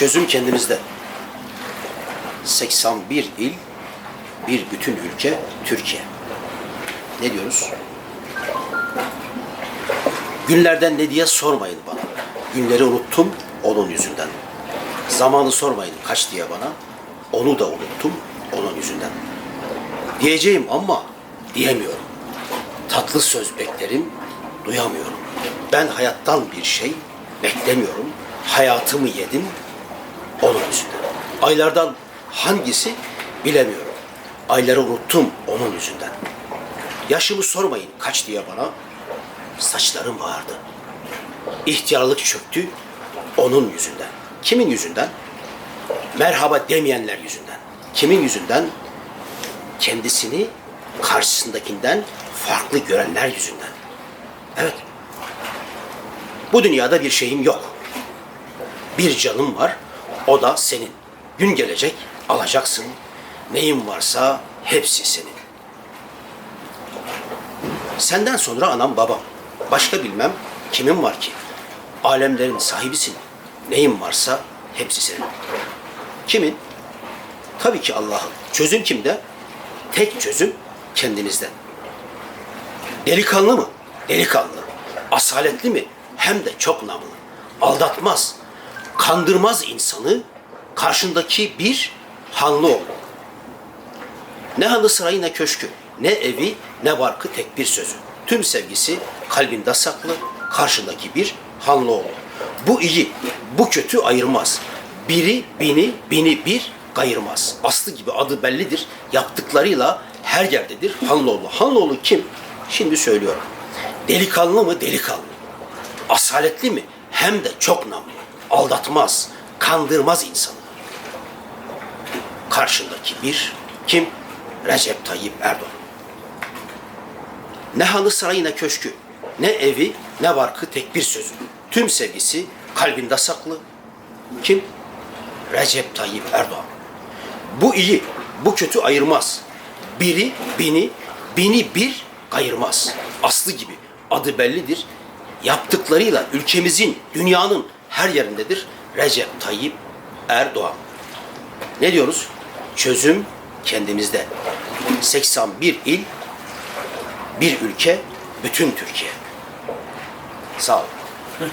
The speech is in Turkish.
Çözüm kendimizde. 81 il, bir bütün ülke Türkiye. Ne diyoruz? Günlerden ne diye sormayın bana. Günleri unuttum onun yüzünden. Zamanı sormayın kaç diye bana. Onu da unuttum onun yüzünden. Diyeceğim ama diyemiyorum. Tatlı söz beklerim, duyamıyorum. Ben hayattan bir şey beklemiyorum. Hayatımı yedim. Aylardan hangisi bilemiyorum. Ayları unuttum onun yüzünden. Yaşımı sormayın kaç diye bana. Saçlarım ağardı. İhtiyarlık çöktü onun yüzünden. Kimin yüzünden? Merhaba demeyenler yüzünden. Kimin yüzünden? Kendisini karşısındakinden farklı görenler yüzünden. Evet. Bu dünyada bir şeyim yok. Bir canım var, o da senin. Gün gelecek, alacaksın. Neyin varsa hepsi senin. Senden sonra anam babam. Başka bilmem kimin var ki? Alemlerin sahibisin. Neyin varsa hepsi senin. Kimin? Tabii ki Allah'ın. Çözüm kimde? Tek çözüm kendinizde. Delikanlı mı? Delikanlı. Asaletli mi? Hem de çok namlı. Aldatmaz. Kandırmaz insanı. Karşındaki bir hanlı oğlu. Ne halı sarayı ne köşkü, ne evi ne barkı tek bir sözü. Tüm sevgisi kalbinde saklı, karşındaki bir hanlı oğlu. Bu iyi, bu kötü ayırmaz. Biri bini, bini bir kayırmaz. Aslı gibi adı bellidir, yaptıklarıyla her yerdedir Hanlıoğlu. Hanlıoğlu kim? Şimdi söylüyorum. Delikanlı mı? Delikanlı. Asaletli mi? Hem de çok namlı. Aldatmaz, kandırmaz insanı karşındaki bir kim? Recep Tayyip Erdoğan. Ne hanı sarayı ne köşkü, ne evi ne barkı tek bir sözü. Tüm sevgisi kalbinde saklı. Kim? Recep Tayyip Erdoğan. Bu iyi, bu kötü ayırmaz. Biri bini, bini bir kayırmaz. Aslı gibi adı bellidir. Yaptıklarıyla ülkemizin, dünyanın her yerindedir. Recep Tayyip Erdoğan. Ne diyoruz? Çözüm kendimizde. 81 il, bir ülke, bütün Türkiye. Sağ olun.